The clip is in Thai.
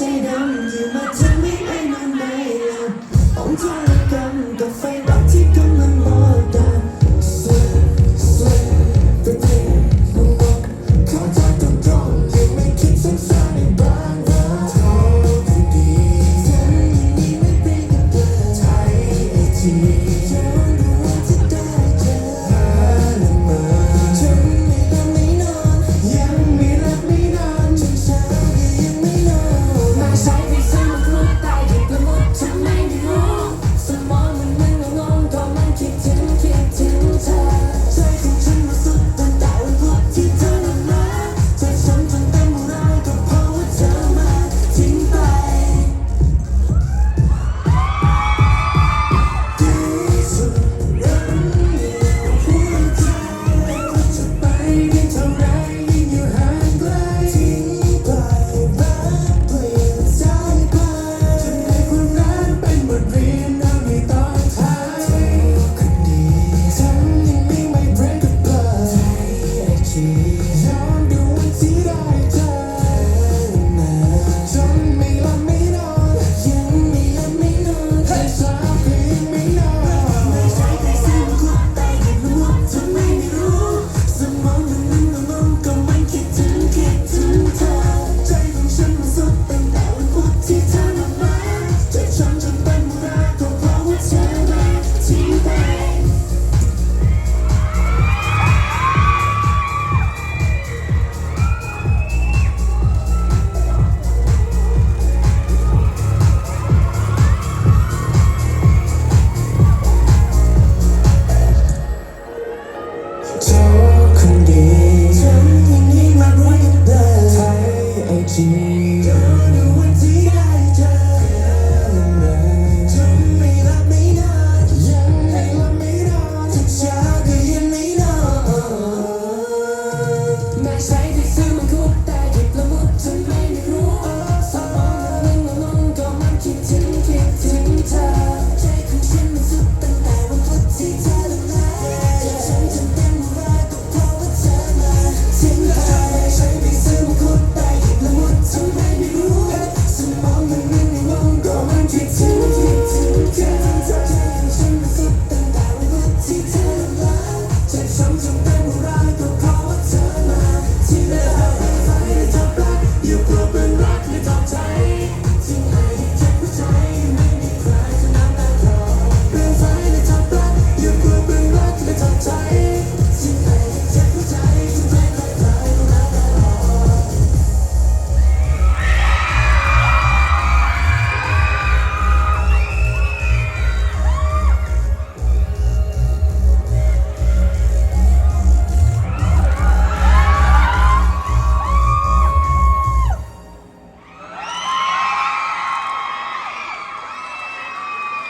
ใจดำที่มาทำให้ไอ้นนไม่หลัองทรกรรมกัไฟรักที่กำลังมดดับสวยสวยแต่เธอไม่บอขอทักตรงยังไม่คิดสั้นๆในบางเรื่เธอดีเธอยังดีไม่เป็นกับเธอไทยไอที Jesus.